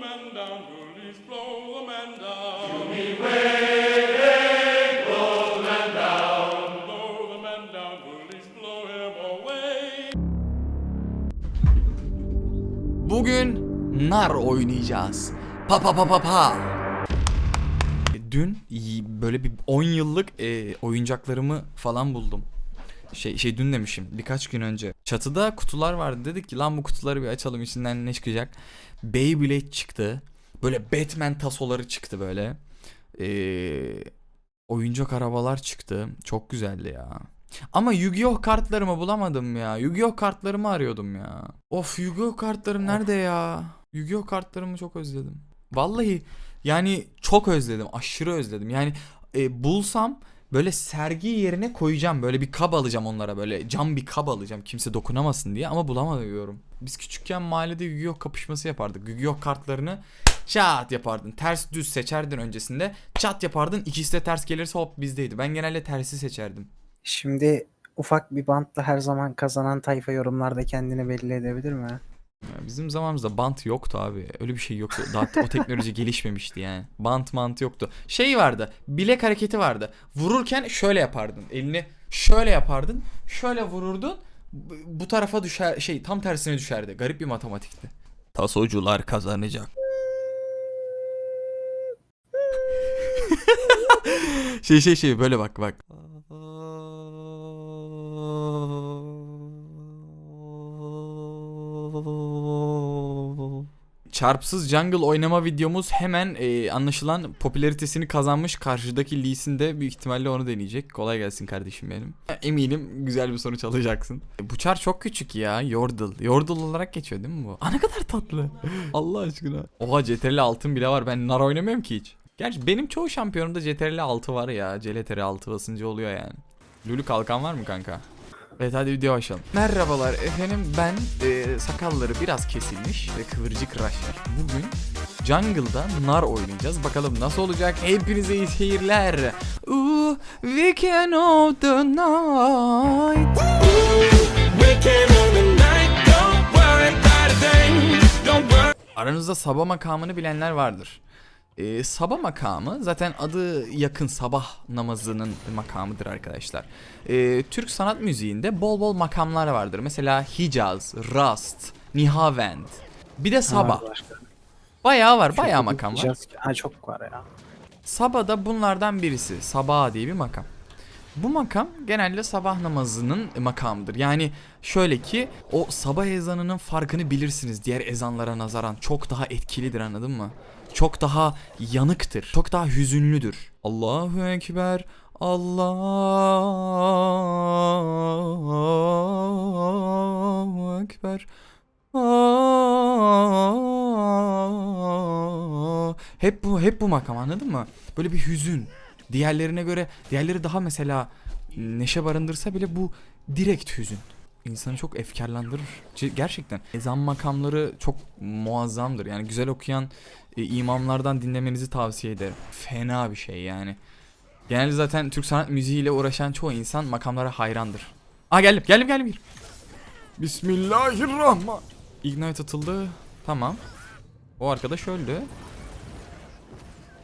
the man down, police blow the man down. Blow the man down, police blow him away. Bugün nar oynayacağız. Pa pa pa pa pa. Dün böyle bir 10 yıllık e, oyuncaklarımı falan buldum. Şey şey dün demişim birkaç gün önce. Çatıda kutular vardı dedik ki lan bu kutuları bir açalım içinden ne çıkacak. Beyblade çıktı. Böyle Batman tasoları çıktı böyle. Ee, oyuncak arabalar çıktı. Çok güzeldi ya. Ama Yu-Gi-Oh kartlarımı bulamadım ya. Yu-Gi-Oh kartlarımı arıyordum ya. Of Yu-Gi-Oh kartlarım nerede ya? Yu-Gi-Oh kartlarımı çok özledim. Vallahi yani çok özledim. Aşırı özledim. Yani e, bulsam böyle sergi yerine koyacağım. Böyle bir kab alacağım onlara böyle cam bir kab alacağım. Kimse dokunamasın diye ama bulamıyorum. Biz küçükken mahallede Yu-Gi-Oh kapışması yapardık. Yu-Gi-Oh kartlarını çat yapardın. Ters düz seçerdin öncesinde. Çat yapardın. İkisi de ters gelirse hop bizdeydi. Ben genelde tersi seçerdim. Şimdi ufak bir bantla her zaman kazanan tayfa yorumlarda kendini belli edebilir mi? Ya bizim zamanımızda bant yoktu abi. Öyle bir şey yoktu. Daha o teknoloji gelişmemişti yani. Bant mant yoktu. Şey vardı. Bilek hareketi vardı. Vururken şöyle yapardın. Elini şöyle yapardın. Şöyle vururdun. Bu- Bu tarafa düşer şey tam tersine düşerdi. Garip bir matematikti. Tasocular kazanacak. şey şey şey böyle bak bak. Çarpsız jungle oynama videomuz hemen e, anlaşılan popülaritesini kazanmış. Karşıdaki Lee Sin de büyük ihtimalle onu deneyecek. Kolay gelsin kardeşim benim. Eminim güzel bir sonuç alacaksın. E, Bu çar çok küçük ya. Yordle. Yordle olarak geçiyor değil mi bu? Aa ne kadar tatlı. Allah aşkına. Oha CTRL altın bile var. Ben nar oynamıyorum ki hiç. Gerçi benim çoğu şampiyonumda CTRL 6 var ya. CTRL 6 basınca oluyor yani. Lulu kalkan var mı kanka? Evet hadi video başlayalım. Merhabalar efendim ben e, sakalları biraz kesilmiş ve kıvırcık Raşer. Bugün Jungle'da nar oynayacağız. Bakalım nasıl olacak? Hepinize iyi seyirler. Ooh, we can of the night. Aranızda sabah makamını bilenler vardır. Ee, sabah makamı zaten adı yakın sabah namazının makamıdır arkadaşlar. Ee, Türk sanat müziğinde bol bol makamlar vardır. Mesela Hicaz, Rast, Nihavend. Bir de başka. Bayağı var, bayağı Çok makam var. ki- Ha çok var ya. Sabah da bunlardan birisi. Sabah diye bir makam. Bu makam genelde sabah namazının makamıdır. Yani şöyle ki o sabah ezanının farkını bilirsiniz diğer ezanlara nazaran. Çok daha etkilidir anladın mı? Çok daha yanıktır. Çok daha hüzünlüdür. Allahu Ekber. Allahu Ekber. Hep bu hep bu makam anladın mı? Böyle bir hüzün. Diğerlerine göre diğerleri daha mesela neşe barındırsa bile bu direkt hüzün. İnsanı çok efkarlandırır. Gerçekten ezan makamları çok muazzamdır. Yani güzel okuyan e, imamlardan dinlemenizi tavsiye ederim. Fena bir şey yani. Genelde zaten Türk sanat müziğiyle uğraşan çoğu insan makamlara hayrandır. Aa geldim geldim geldim bir. Bismillahirrahmanirrahim. Ignite atıldı. Tamam. O arkadaş öldü.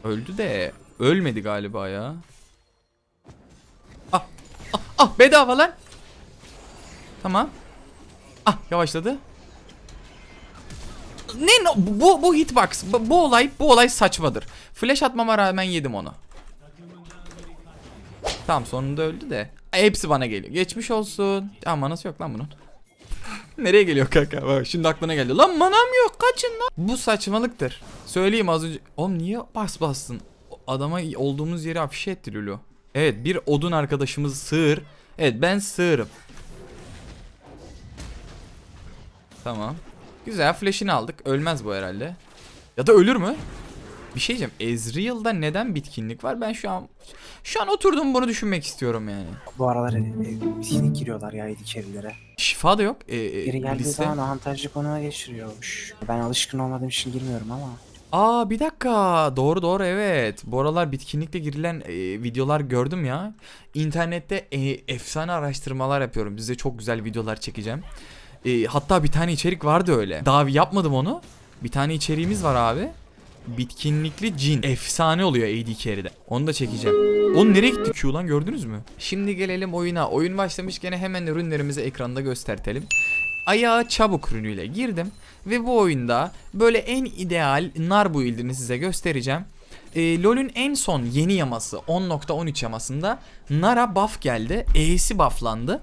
Öldü de ölmedi galiba ya. Ah, ah, ah bedava lan. Tamam. Ah yavaşladı. Ne bu bu hitbox bu, bu olay bu olay saçmadır. Flash atmama rağmen yedim onu. Tamam sonunda öldü de. Hepsi bana geliyor. Geçmiş olsun. Ya manası yok lan bunun. Nereye geliyor kanka? Bak şimdi aklına geldi. Lan manam yok kaçın lan. Bu saçmalıktır. Söyleyeyim az önce. Oğlum niye bas bastın? Adama olduğumuz yeri afişe etti Lulu. Evet bir odun arkadaşımız sığır. Evet ben sığırım. Tamam. Güzel flash'ini aldık. Ölmez bu herhalde. Ya da ölür mü? Bir şey diyeceğim. Ezreal'da neden bitkinlik var? Ben şu an şu an oturdum bunu düşünmek istiyorum yani. Bu aralar e, e, sinik giriyorlar ya içerilere. Şifa da yok. E, e, Biri geldiği liste. zaman avantajlı konuma geçiriyormuş. Ben alışkın olmadığım için girmiyorum ama. Aa bir dakika. Doğru doğru evet. Bu aralar bitkinlikle girilen e, videolar gördüm ya. İnternette e, efsane araştırmalar yapıyorum. Size çok güzel videolar çekeceğim. E, hatta bir tane içerik vardı öyle. Daha yapmadım onu. Bir tane içeriğimiz var abi. Bitkinlikli cin. Efsane oluyor AD carry'de. Onu da çekeceğim. Onun nereye gitti Q lan gördünüz mü? Şimdi gelelim oyuna. Oyun başlamış gene hemen ürünlerimizi ekranda göstertelim. Ayağı çabuk ürünüyle girdim. Ve bu oyunda böyle en ideal nar build'ini size göstereceğim. Ee, LoL'ün en son yeni yaması 10.13 yamasında Nara buff geldi. E'si bufflandı.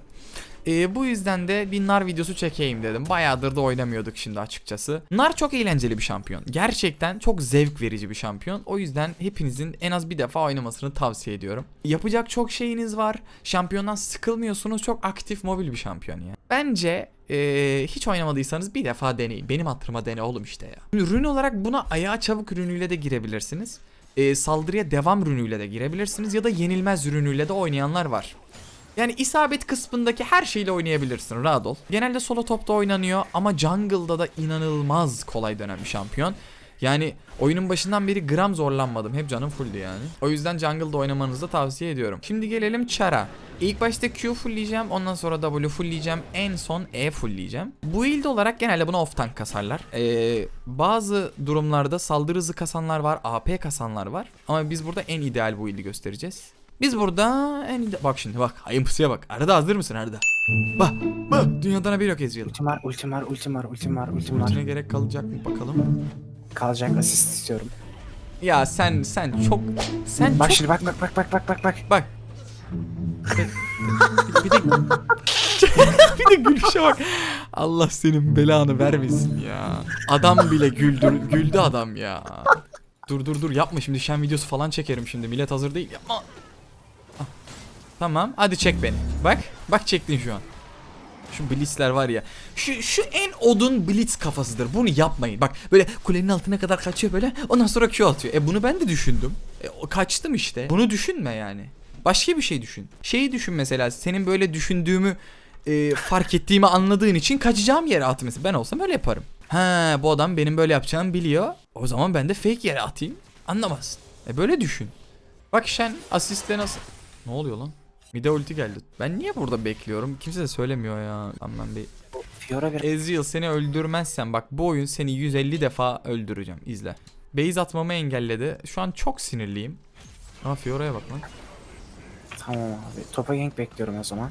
Ee, bu yüzden de bir Nar videosu çekeyim dedim. Bayağıdır da oynamıyorduk şimdi açıkçası. Nar çok eğlenceli bir şampiyon. Gerçekten çok zevk verici bir şampiyon. O yüzden hepinizin en az bir defa oynamasını tavsiye ediyorum. Yapacak çok şeyiniz var. Şampiyondan sıkılmıyorsunuz. Çok aktif mobil bir şampiyon ya. Bence ee, hiç oynamadıysanız bir defa deneyin. Benim hatırıma dene oğlum işte ya. Ürün olarak buna ayağa çabuk ürünüyle de girebilirsiniz. Ee, saldırıya devam ürünüyle de girebilirsiniz ya da yenilmez ürünüyle de oynayanlar var. Yani isabet kısmındaki her şeyle oynayabilirsin rahat ol. Genelde solo topta oynanıyor ama jungle'da da inanılmaz kolay dönen bir şampiyon. Yani oyunun başından beri gram zorlanmadım. Hep canım fulldü yani. O yüzden jungle'da oynamanızı da tavsiye ediyorum. Şimdi gelelim Chara. İlk başta Q fullleyeceğim. Ondan sonra W fullleyeceğim. En son E fullleyeceğim. Bu build olarak genelde buna off tank kasarlar. Ee, bazı durumlarda saldırı hızı kasanlar var. AP kasanlar var. Ama biz burada en ideal build'i göstereceğiz. Biz burada en ide- Bak şimdi bak. Ayımpısıya bak. Arada hazır mısın Arada? Bak. Bak. Dünyadan haberi yok Ezreal. Ultim var, ultim var, ultim var, ultim var, ultim var. Ultine gerek kalacak mı bakalım. Kalacak asist istiyorum. Ya sen sen çok sen Bak çok şimdi bak bak bak bak bak bak bak. Bak. bir, bir de bir de gülüşe bak. Allah senin belanı vermesin ya. Adam bile güldür güldü adam ya. Dur dur dur yapma şimdi şen videosu falan çekerim şimdi. Millet hazır değil. Yapma. Tamam hadi çek beni. Bak bak çektin şu an. Şu blitzler var ya. Şu şu en odun blitz kafasıdır. Bunu yapmayın. Bak böyle kulenin altına kadar kaçıyor böyle. Ondan sonra Q atıyor. E bunu ben de düşündüm. E, kaçtım işte. Bunu düşünme yani. Başka bir şey düşün. Şeyi düşün mesela. Senin böyle düşündüğümü e, fark ettiğimi anladığın için kaçacağım yere at mesela. Ben olsam öyle yaparım. Ha bu adam benim böyle yapacağımı biliyor. O zaman ben de fake yere atayım. Anlamazsın. E böyle düşün. Bak Shen asistle nasıl... Ne oluyor lan? Mide ulti geldi. Ben niye burada bekliyorum? Kimse de söylemiyor ya. Tamam ben bir... Fiora bir Ezreal seni öldürmezsen bak bu oyun seni 150 defa öldüreceğim. İzle. Base atmamı engelledi. Şu an çok sinirliyim. Aa Fiora'ya bak lan. Tamam abi. Topa gank bekliyorum o zaman.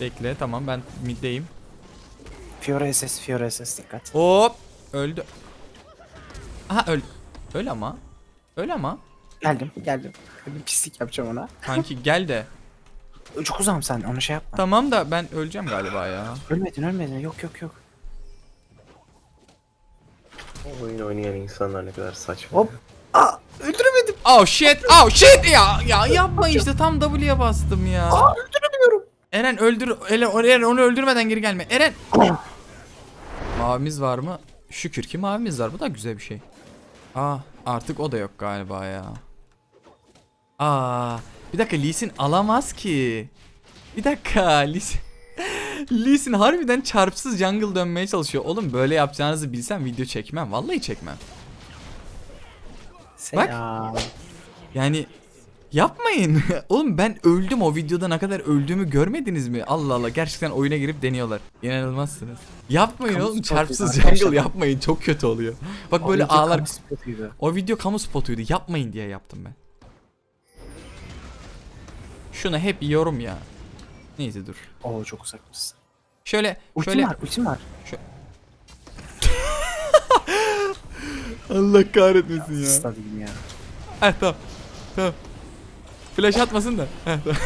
Bekle tamam ben middeyim. Fiora SS, Fiora SS dikkat. Hop! Öldü. Aha öl. Öl ama. Öl ama. Geldim, geldim. Bir pislik yapacağım ona. Kanki gel de. Çok uzağım sen, onu şey yapma. Tamam da ben öleceğim galiba ya. Ölmedin, ölmedin. Yok yok yok. O oyunu oynayan insanlar ne kadar saçma. Hop. Aa, öldüremedim. Oh shit! Oh shit ya! Ya yapma işte tam W'ye bastım ya. Aa, öldüremiyorum. Eren öldür Eren, Eren onu öldürmeden geri gelme. Eren. Mavimiz var mı? Şükür ki mavimiz var. Bu da güzel bir şey. Aa artık o da yok galiba ya. Aa bir dakika Lee Sin alamaz ki. Bir dakika Lee Sin. Lee Sin harbiden çarpsız jungle dönmeye çalışıyor. Oğlum böyle yapacağınızı bilsem video çekmem. Vallahi çekmem. Selam. Yani yapmayın. Oğlum ben öldüm o videoda ne kadar öldüğümü görmediniz mi? Allah Allah gerçekten oyuna girip deniyorlar. İnanılmazsınız. Yapmayın Kamu oğlum çarpsız arkadaşlar. jungle yapmayın çok kötü oluyor. Bak böyle O video ağlar. O video kamu spotuydu yapmayın diye yaptım ben. Şunu hep yiyorum ya. Neyse dur. Oo çok uzak mısın? Şöyle Ultim şöyle var, ultim var. Allah kahretmesin ya. Stadyum ya. Heh tamam. Tamam. Flash atmasın da. Heh, tamam.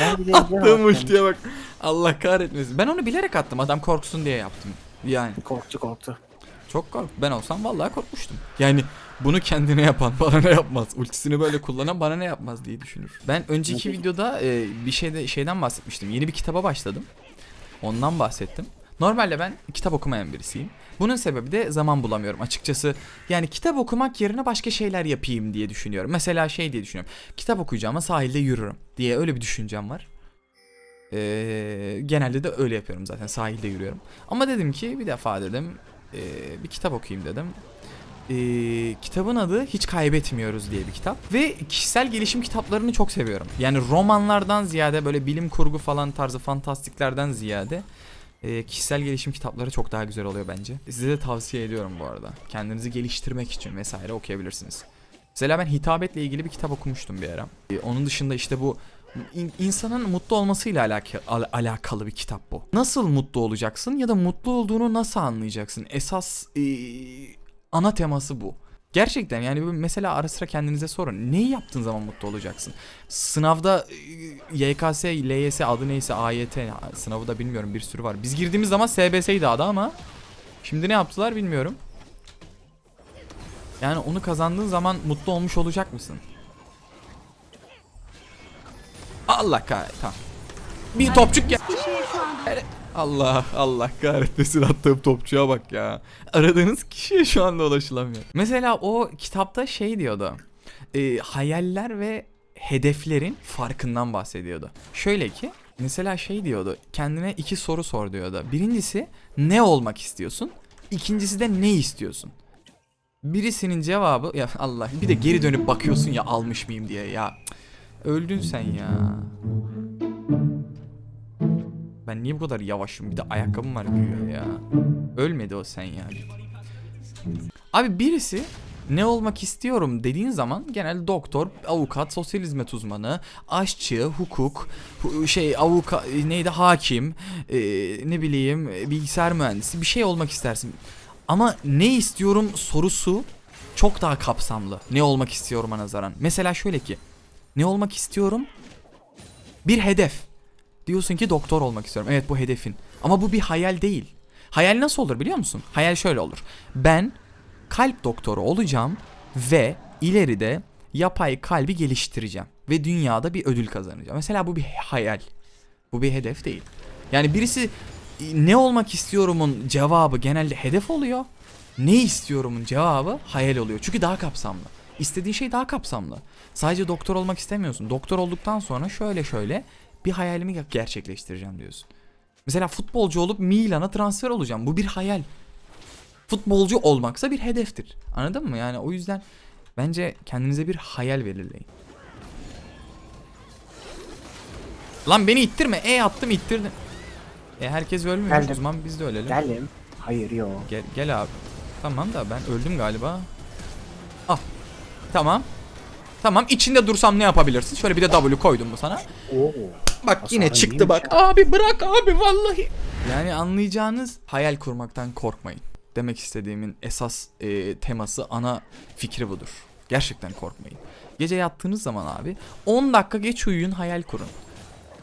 Ben de Attığım ultiye bak. Allah kahretmesin. Ben onu bilerek attım. Adam korksun diye yaptım. Yani Korktu korktu. Çok kork. Ben olsam vallahi korkmuştum. Yani bunu kendine yapan bana ne yapmaz? Ultisini böyle kullanan bana ne yapmaz diye düşünür. Ben önceki videoda e, bir şeyde şeyden bahsetmiştim. Yeni bir kitaba başladım. Ondan bahsettim. Normalde ben kitap okumayan birisiyim. Bunun sebebi de zaman bulamıyorum açıkçası. Yani kitap okumak yerine başka şeyler yapayım diye düşünüyorum. Mesela şey diye düşünüyorum. Kitap okuyacağıma sahilde yürürüm diye öyle bir düşüncem var. Ee, genelde de öyle yapıyorum zaten sahilde yürüyorum. Ama dedim ki bir defa dedim ee, bir kitap okuyayım dedim. Ee, kitabın adı Hiç Kaybetmiyoruz diye bir kitap. Ve kişisel gelişim kitaplarını çok seviyorum. Yani romanlardan ziyade böyle bilim kurgu falan tarzı fantastiklerden ziyade e, kişisel gelişim kitapları çok daha güzel oluyor bence. Size de tavsiye ediyorum bu arada. Kendinizi geliştirmek için vesaire okuyabilirsiniz. Mesela ben hitabetle ilgili bir kitap okumuştum bir ara. E, onun dışında işte bu in- insanın mutlu olmasıyla alaka- al- alakalı bir kitap bu. Nasıl mutlu olacaksın ya da mutlu olduğunu nasıl anlayacaksın? Esas e, ana teması bu. Gerçekten yani mesela ara sıra kendinize sorun. Neyi yaptığın zaman mutlu olacaksın? Sınavda YKS, LYS adı neyse AYT sınavı da bilmiyorum bir sürü var. Biz girdiğimiz zaman SBS'ydi adı ama şimdi ne yaptılar bilmiyorum. Yani onu kazandığın zaman mutlu olmuş olacak mısın? Allah kahretsin. Tamam. Bir topçuk ya. Allah Allah kahretmesin attığım topçuya bak ya. Aradığınız kişiye şu anda ulaşılamıyor. Mesela o kitapta şey diyordu. E, hayaller ve hedeflerin farkından bahsediyordu. Şöyle ki mesela şey diyordu. Kendine iki soru sor diyordu. Birincisi ne olmak istiyorsun? İkincisi de ne istiyorsun? Birisinin cevabı ya Allah bir de geri dönüp bakıyorsun ya almış mıyım diye ya. Öldün sen ya. Ben niye bu kadar yavaşım? Bir de ayakkabım var büyüyor ya. Ölmedi o sen ya. Abi birisi ne olmak istiyorum dediğin zaman genelde doktor, avukat, sosyal hizmet uzmanı, aşçı, hukuk, hu- şey avukat neydi hakim, e, ne bileyim e, bilgisayar mühendisi bir şey olmak istersin. Ama ne istiyorum sorusu çok daha kapsamlı. Ne olmak istiyorum'a nazaran. Mesela şöyle ki ne olmak istiyorum? Bir hedef. Diyorsun ki doktor olmak istiyorum. Evet bu hedefin. Ama bu bir hayal değil. Hayal nasıl olur biliyor musun? Hayal şöyle olur. Ben kalp doktoru olacağım ve ileride yapay kalbi geliştireceğim ve dünyada bir ödül kazanacağım. Mesela bu bir hayal. Bu bir hedef değil. Yani birisi ne olmak istiyorumun cevabı genelde hedef oluyor. Ne istiyorumun cevabı hayal oluyor. Çünkü daha kapsamlı. İstediğin şey daha kapsamlı. Sadece doktor olmak istemiyorsun. Doktor olduktan sonra şöyle şöyle bir hayalimi gerçekleştireceğim diyorsun. Mesela futbolcu olup Milan'a transfer olacağım. Bu bir hayal. Futbolcu olmaksa bir hedeftir. Anladın mı? Yani o yüzden bence kendinize bir hayal belirleyin. Lan beni ittirme. E attım ittirdim. E herkes ölmüyor. Geldim. O zaman biz de ölelim. Gelim. Hayır yok. Gel, gel abi. Tamam da ben öldüm galiba. Ah. Tamam. Tamam içinde dursam ne yapabilirsin? Şöyle bir de W koydum mu sana? Oo. Bak yine çıktı bak. Abi bırak abi vallahi. Yani anlayacağınız hayal kurmaktan korkmayın. Demek istediğimin esas e, teması ana fikri budur. Gerçekten korkmayın. Gece yattığınız zaman abi 10 dakika geç uyuyun hayal kurun.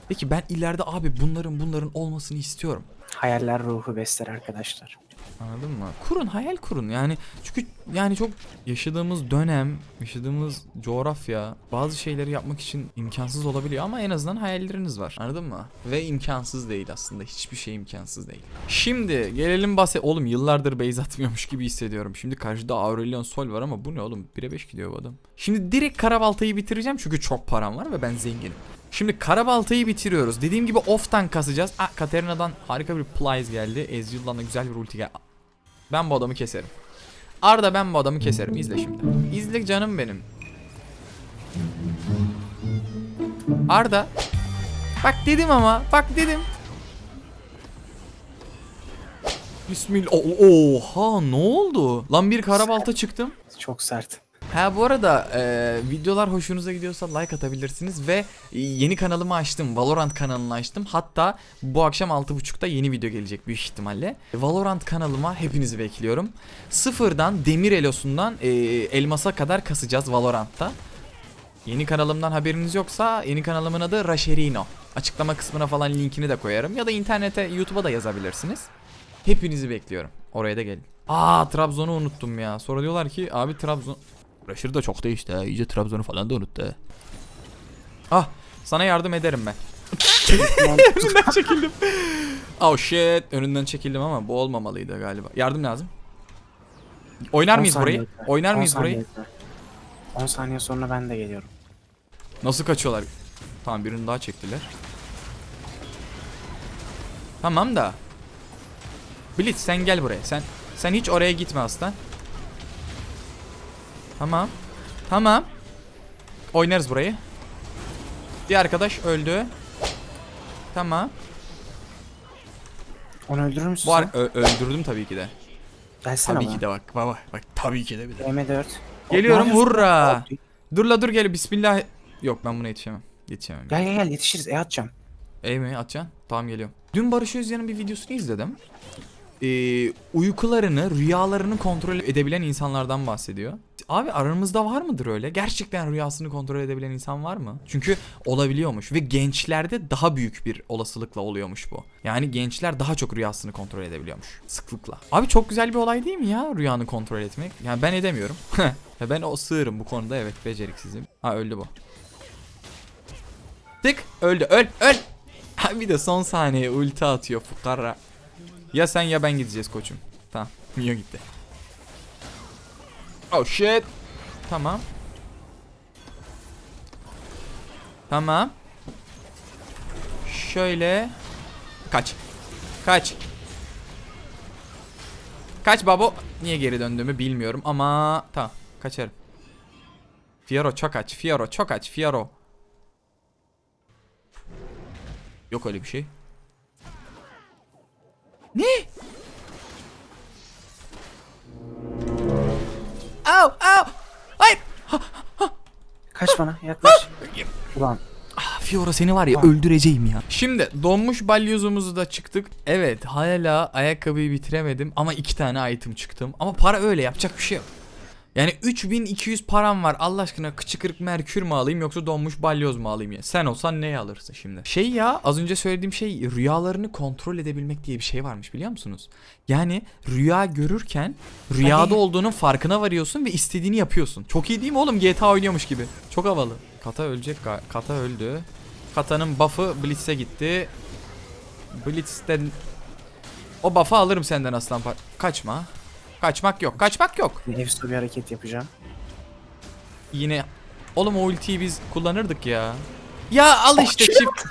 Peki ben ileride abi bunların bunların olmasını istiyorum. Hayaller ruhu besler arkadaşlar. Anladın mı? Kurun hayal kurun yani çünkü yani çok yaşadığımız dönem, yaşadığımız coğrafya bazı şeyleri yapmak için imkansız olabiliyor ama en azından hayalleriniz var. Anladın mı? Ve imkansız değil aslında. Hiçbir şey imkansız değil. Şimdi gelelim bahset. Oğlum yıllardır base atmıyormuş gibi hissediyorum. Şimdi karşıda Aurelion Sol var ama bu ne oğlum? 1'e 5 gidiyor bu adam. Şimdi direkt Karabalta'yı bitireceğim çünkü çok param var ve ben zenginim. Şimdi Karabalta'yı bitiriyoruz. Dediğim gibi off'tan kasacağız. Ah Katerina'dan harika bir Plies geldi. Ezreal'dan da güzel bir ulti geldi. Ben bu adamı keserim. Arda ben bu adamı keserim. İzle şimdi. İzle canım benim. Arda. Bak dedim ama. Bak dedim. Bismillah. Oha ne oldu? Lan bir karabalta çıktım. Çok sert. Ha bu arada e, videolar hoşunuza gidiyorsa like atabilirsiniz ve e, yeni kanalımı açtım. Valorant kanalını açtım. Hatta bu akşam 6.30'da yeni video gelecek büyük ihtimalle. Valorant kanalıma hepinizi bekliyorum. Sıfırdan demir elosundan e, elmasa kadar kasacağız Valorant'ta. Yeni kanalımdan haberiniz yoksa yeni kanalımın adı Rasherino. Açıklama kısmına falan linkini de koyarım ya da internete YouTube'a da yazabilirsiniz. Hepinizi bekliyorum. Oraya da gelin. Aa Trabzon'u unuttum ya. Sonra diyorlar ki abi Trabzon Raşır da çok değişti ha. İyice Trabzon'u falan da unuttu ha. Ah sana yardım ederim ben. Önünden çekildim. Oh shit. Önünden çekildim ama bu olmamalıydı galiba. Yardım lazım. Oynar 10 mıyız burayı? sonra. Oynar 10 mıyız burayı? saniye sonra. 10 saniye sonra ben de geliyorum. Nasıl kaçıyorlar? Tamam birini daha çektiler. Tamam da. Blitz sen gel buraya. Sen sen hiç oraya gitme aslan. Tamam. Tamam. Oynarız burayı. Bir arkadaş öldü. Tamam. Onu öldürür müsün? Bu ar- sen? ö- öldürdüm tabii ki de. Gelsene Tabii bana. ki de bak baba bak tabii ki de bir de. M4. Geliyorum, hurra! Dur la dur gel bismillah. Yok ben buna yetişemem. Yetişemem. Gel gel gel yetişiriz. E atacağım. Ey mi atacaksın? Tamam geliyorum. Dün Barış Özyan'ın bir videosunu izledim. Ee, uykularını, rüyalarını kontrol edebilen insanlardan bahsediyor. Abi aramızda var mıdır öyle? Gerçekten rüyasını kontrol edebilen insan var mı? Çünkü olabiliyormuş ve gençlerde daha büyük bir olasılıkla oluyormuş bu. Yani gençler daha çok rüyasını kontrol edebiliyormuş sıklıkla. Abi çok güzel bir olay değil mi ya rüyanı kontrol etmek? Yani ben edemiyorum. Ben o sığırım bu konuda evet beceriksizim. Ha öldü bu. Tık öldü öl öl. Ha bir de son saniye ulti atıyor fukara. Ya sen ya ben gideceğiz koçum. Tamam. Mio gitti. Oh shit. Tamam. Tamam. Şöyle. Kaç. Kaç. Kaç babo. Niye geri döndüğümü bilmiyorum ama tamam. Kaçarım. Fiero çok aç. Fiero çok aç. Fiero. Yok öyle bir şey. Ne? Au au. Hayır. Kaç bana yaklaş. Ulan Ah, Fiora seni var ya öldüreceğim ya. Şimdi donmuş balyozumuzu da çıktık. Evet hala ayakkabıyı bitiremedim ama iki tane item çıktım. Ama para öyle yapacak bir şey yok. Yani 3200 param var Allah aşkına kıçı kırık merkür mü alayım yoksa donmuş balyoz mu alayım ya? Sen olsan neyi alırsın şimdi? Şey ya az önce söylediğim şey rüyalarını kontrol edebilmek diye bir şey varmış biliyor musunuz? Yani rüya görürken rüyada olduğunun farkına varıyorsun ve istediğini yapıyorsun. Çok iyi değil mi oğlum GTA oynuyormuş gibi. Çok havalı. Kata ölecek Kata öldü. Kata'nın buff'ı Blitz'e gitti. Blitz'ten o buff'ı alırım senden aslan par- Kaçma. Kaçmak yok. Kaçmak yok. Efso bir hareket yapacağım. Yine oğlum o ultiyi biz kullanırdık ya. Ya al işte çift.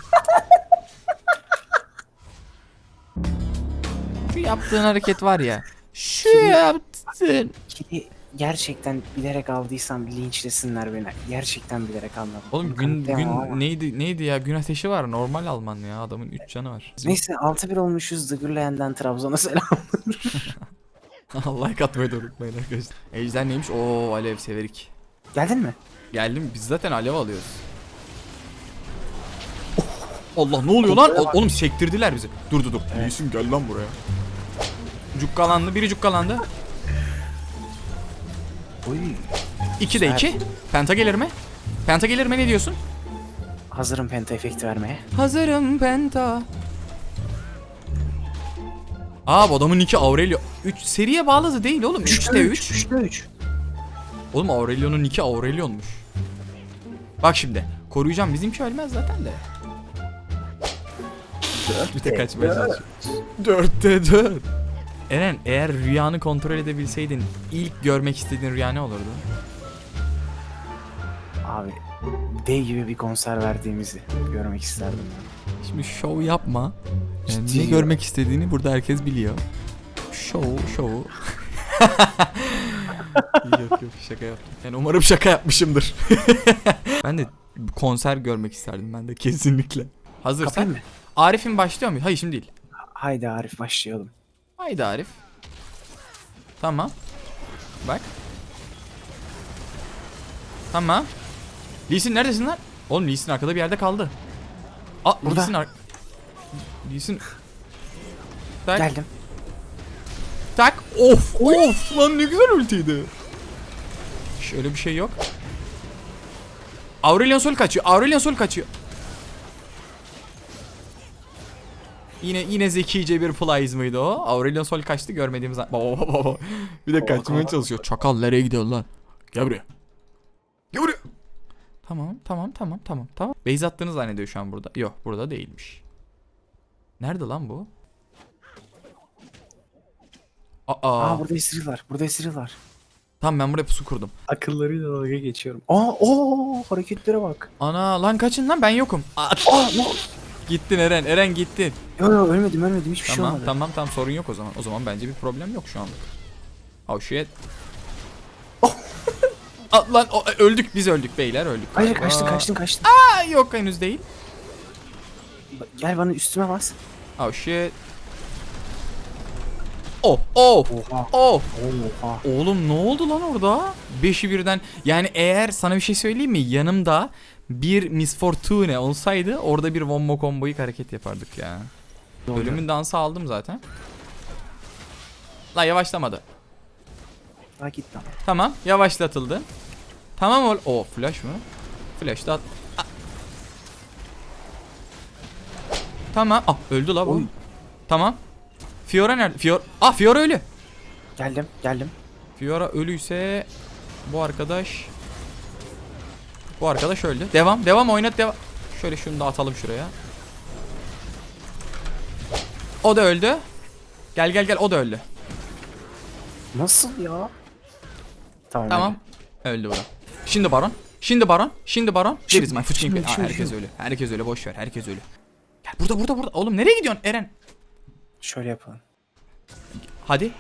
Şu yaptığın hareket var ya. Şu yaptın. Ki gerçekten bilerek aldıysam linçlesinler beni. Gerçekten bilerek almadım. Oğlum gün ama. gün neydi neydi ya gün ateşi var normal Alman ya adamın 3 canı var. Neyse 6-1 olmuşuz. Zıgırlayan'dan Trabzon'a selam. like atmayı da unutmayın arkadaşlar. Ejder neymiş? Oo alev severik. Geldin mi? Geldim biz zaten alev alıyoruz. Allah ne oluyor lan? O- oğlum sektirdiler bizi. Dur dur dur. İyisin gel lan buraya. Cukkalandı. Biri cukkalandı. Oy. 2 de 2. Penta gelir mi? Penta gelir mi ne diyorsun? Hazırım penta efekti vermeye. Hazırım Penta. Aa bu adamın iki Aurelio. 3 seriye bağladı değil oğlum. 3'te 3. 3'te 3. Oğlum Aurelio'nun iki Aurelion'muş. Bak şimdi. Koruyacağım bizimki ölmez zaten de. Bir tek kaçmaya çalışıyor. Dörtte dört. Eren eğer rüyanı kontrol edebilseydin ilk görmek istediğin rüya ne olurdu? Abi dev gibi bir konser verdiğimizi görmek isterdim. Şimdi şov yapma. Yani Ciddi ne ya. görmek istediğini burada herkes biliyor. Şov, şov. yok yok şaka yaptım. Yani umarım şaka yapmışımdır. ben de konser görmek isterdim ben de kesinlikle. Hazırsan. Mı? Arif'in başlıyor mu? Hayır şimdi değil. Haydi Arif başlayalım. Haydi Arif. Tamam. Bak. Tamam. Lee Sin neredesin lan? Oğlum Lee Sin arkada bir yerde kaldı. Aa Burada. Lee Sin ar- Lee Sin Tak Geldim. tak of of lan ne güzel ultiydi. Şöyle bir şey yok. Aurelion Sol kaçıyor. Aurelion Sol kaçıyor. Yine yine zekice bir flies mıydı o? Aurelion Sol kaçtı görmediğimiz an. Baba baba baba. Bir de kaçmaya çalışıyor. Çakal nereye gidiyor lan? Gel buraya. Gel buraya. Tamam tamam tamam tamam tamam. Base attığını zannediyor şu an burada. Yok burada değilmiş. Nerede lan bu? Aa, Aa burada esiri var. Burada esiri var. tamam ben buraya pusu kurdum. Akıllarıyla dalga geçiyorum. Aa o hareketlere bak. Ana lan kaçın lan ben yokum. Aa, Aa ne? gittin Eren Eren gittin. Yo yo ölmedim ölmedim hiçbir şey Tamam olmadı. tamam tamam sorun yok o zaman. O zaman bence bir problem yok şu anlık. Oh shit. Aa, lan o- öldük biz öldük beyler öldük. Hayır galiba. kaçtın kaçtın kaçtın. Aa, yok henüz değil. Gel bana üstüme bas. Oh shit. Oh oh Oha. oh. Oha. Oğlum ne oldu lan orada? Beşi birden. Yani eğer sana bir şey söyleyeyim mi? Yanımda bir Miss Fortune olsaydı orada bir wombo combo'yu hareket yapardık ya. Ölümün dansı aldım zaten. La yavaşlamadı. Ha git lan. Tamam yavaşlatıldı. Tamam ol. O flash mı? Flash da at. Ah. Tamam. Ah öldü la bu. Oy. Tamam. Fiora nerede? Fiora. Ah Fiora ölü. Geldim geldim. Fiora ölüyse bu arkadaş bu arkadaş öldü. Devam. Devam oynat devam. Şöyle şunu da atalım şuraya. O da öldü. Gel gel gel o da öldü. Nasıl ya? Tamam. Tamam. Öldü bu da. Şimdi baron. Şimdi baron. Şimdi baron. Deriz my fucking Aa, herkes ölü. Herkes ölü. Boş ver. Herkes ölü. Gel burada burada burada. Oğlum nereye gidiyorsun Eren? Şöyle yapalım. Hadi.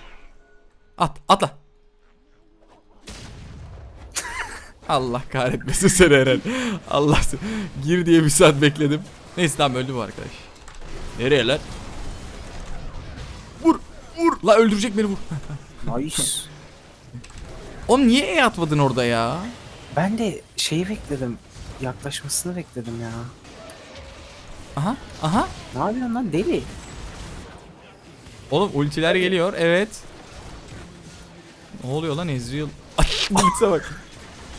At. Atla. Allah kahretmesin seni Eren. Allah Gir diye bir saat bekledim. Neyse tamam öldü bu arkadaş. Nereye lan? Vur. Vur. La öldürecek beni vur. Nice. Oğlum niye E atmadın orada ya? ben de şeyi bekledim. Yaklaşmasını bekledim ya. Aha. Aha. Ne yapıyorsun lan deli? Oğlum ultiler geliyor. Evet. Ne oluyor lan Ezreal? Ay Blitz'e bak.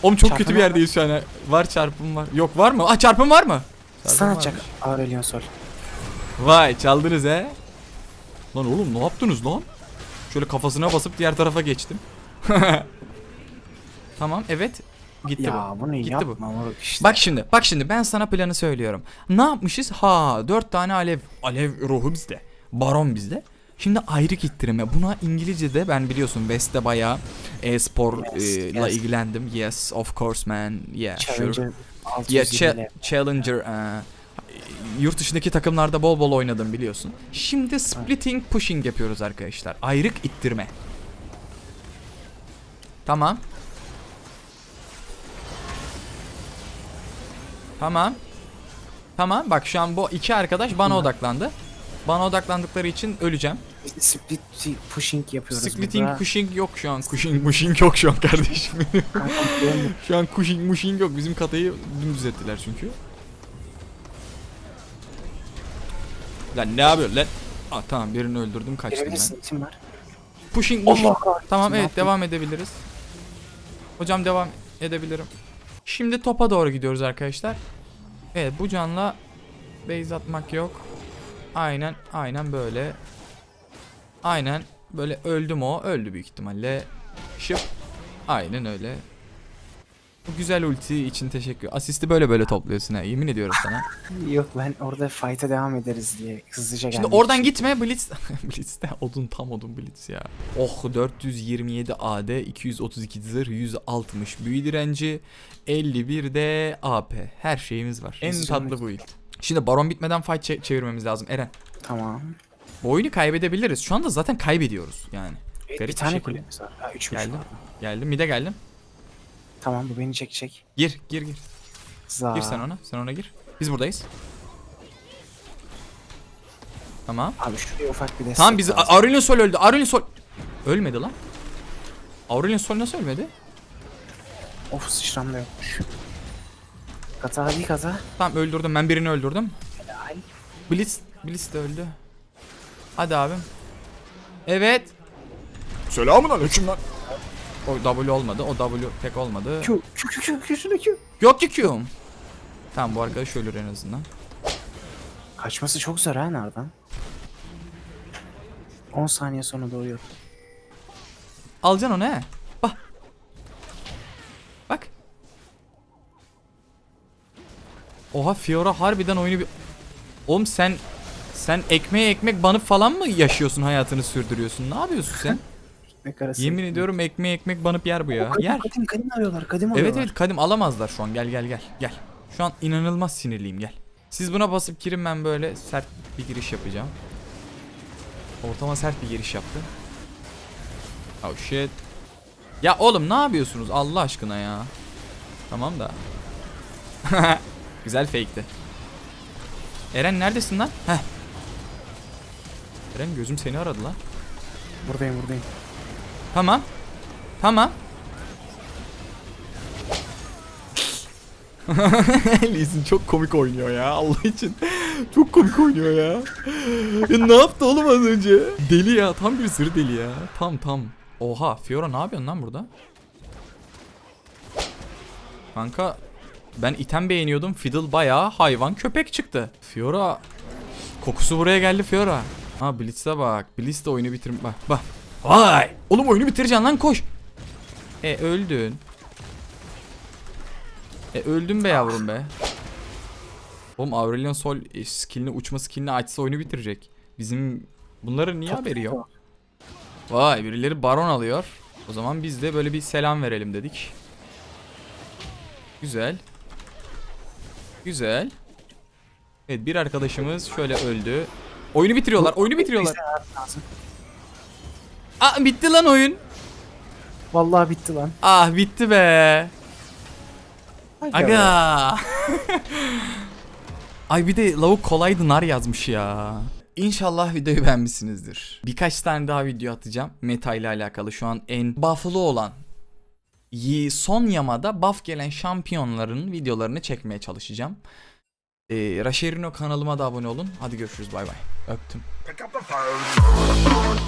Oğlum çok kötü bir Çarpım var yerdeyiz şu an. ha. Var çarpım var. Yok var mı? Ah çarpım var mı? Çarpım Sana varmış. atacak Aurelion Sol. Vay çaldınız he. Lan oğlum ne yaptınız lan? Şöyle kafasına basıp diğer tarafa geçtim. tamam evet. Gitti Ya bu. bunu Gitti yapma bu. moruk işte. Bak şimdi, bak şimdi ben sana planı söylüyorum. Ne yapmışız? Ha, dört tane alev, alev ruhu bizde. Baron bizde. Şimdi ayrık ittirme. Buna İngilizce'de ben biliyorsun West'te bayağı e-spor Yes, e, yes. ilgilendim. Yes, of course man. Yeah, sure. Challenger Yeah, 600 cha-. Challenger e, yurt dışındaki takımlarda bol bol oynadım biliyorsun. Şimdi splitting pushing yapıyoruz arkadaşlar. Ayrık ittirme. Tamam. Tamam. Tamam bak şu an bu iki arkadaş bana odaklandı. Bana odaklandıkları için öleceğim. Split pushing yapıyoruz Splitting burada. pushing yok şu an. Pushing pushing yok şu an kardeşim. Şu an pushing pushing yok. Bizim katayı dümdüz ettiler çünkü. Lan ne yapıyorsun lan? Ah tamam birini öldürdüm kaçtım ben. Girebilirsin kim var? Pushing pushing. Allah kahretsin, Tamam ne evet yaptın? devam edebiliriz. Hocam devam edebilirim. Şimdi topa doğru gidiyoruz arkadaşlar. Evet bu canla base atmak yok. Aynen aynen böyle. Aynen böyle öldüm o. Öldü büyük ihtimalle. Şıp. Aynen öyle. Bu güzel ulti için teşekkür. Asisti böyle böyle topluyorsun ha. Yemin ediyorum sana. Yok ben orada fight'a devam ederiz diye hızlıca Şimdi gelmek oradan gitme Blitz. Blitz de odun tam odun Blitz ya. Oh 427 AD, 232 zırh, 160 büyü direnci, 51 de AP. Her şeyimiz var. En Güzel. tatlı bu ilk. Şimdi baron bitmeden fight çe- çevirmemiz lazım Eren. Tamam. Bu oyunu kaybedebiliriz. Şu anda zaten kaybediyoruz yani. Evet, Garip bir tane şekilde. kulemiz var. Ha üçmüş Geldim. Geldim mide geldim. Tamam bu beni çekecek. Gir gir gir. Za. Gir sen ona. Sen ona gir. Biz buradayız. Tamam. Abi şuraya ufak bir destek Tamam biz lazım. Aurelion Sol öldü. Aurelion Sol ölmedi lan. Aurelion Sol nasıl ölmedi? Of sıçramda yokmuş. Kata hadi kata. Tamam öldürdüm. Ben birini öldürdüm. Helal. Blitz Blitz de öldü. Hadi abim. Evet. Selamun aleyküm lan. O W olmadı. O W pek olmadı. Q Q Q Q Q şurada Q. Yok ki Q'm. Tamam bu arkadaş ölür en azından. Kaçması çok zor ha nereden? 10 saniye sonra doğuyor. Alacaksın onu he. Bak. Bak. Oha Fiora harbiden oyunu bir... Oğlum sen... Sen ekmeğe ekmek banıp falan mı yaşıyorsun hayatını sürdürüyorsun? Ne yapıyorsun sen? Ekmek arası. Yemin ediyorum ekmeğe ekmek banıp yer bu ya. Kadim, Yer. kadim kadim arıyorlar kadim Evet arıyorlar. evet kadim alamazlar şu an. Gel gel gel. Gel. Şu an inanılmaz sinirliyim gel. Siz buna basıp girin ben böyle sert bir giriş yapacağım. Ortama sert bir giriş yaptı. Oh shit. Ya oğlum ne yapıyorsunuz Allah aşkına ya. Tamam da. Güzel fake'ti. Eren neredesin lan? Heh. Eren gözüm seni aradı lan. Buradayım buradayım. Tamam. Tamam. Lee Sin çok komik oynuyor ya Allah için. Çok komik oynuyor ya. ya ne yaptı oğlum az önce? Deli ya tam bir sürü deli ya. Tam tam. Oha Fiora ne yapıyorsun lan burada? Kanka ben item beğeniyordum. Fiddle bayağı hayvan köpek çıktı. Fiora kokusu buraya geldi Fiora. Ha Blitz'e bak. Blitz de oyunu bitir bak bak. Vay! Oğlum oyunu bitireceksin lan koş. E öldün. E öldün be yavrum be. Oğlum Aurelion Sol e, skillini uçma skillini açsa oyunu bitirecek. Bizim bunların niye haberi yok? Vay birileri baron alıyor. O zaman biz de böyle bir selam verelim dedik. Güzel. Güzel. Evet bir arkadaşımız şöyle öldü. Oyunu bitiriyorlar. Oyunu bitiriyorlar. Aa bitti lan oyun. Vallahi bitti lan. Ah bitti be. Aga. Ay bir de lavuk kolaydı nar yazmış ya. İnşallah videoyu beğenmişsinizdir. Birkaç tane daha video atacağım. Meta ile alakalı şu an en buff'lı olan son yamada buff gelen şampiyonların videolarını çekmeye çalışacağım. E, Raşerino kanalıma da abone olun. Hadi görüşürüz bay bay. Öptüm. Pick up the phone.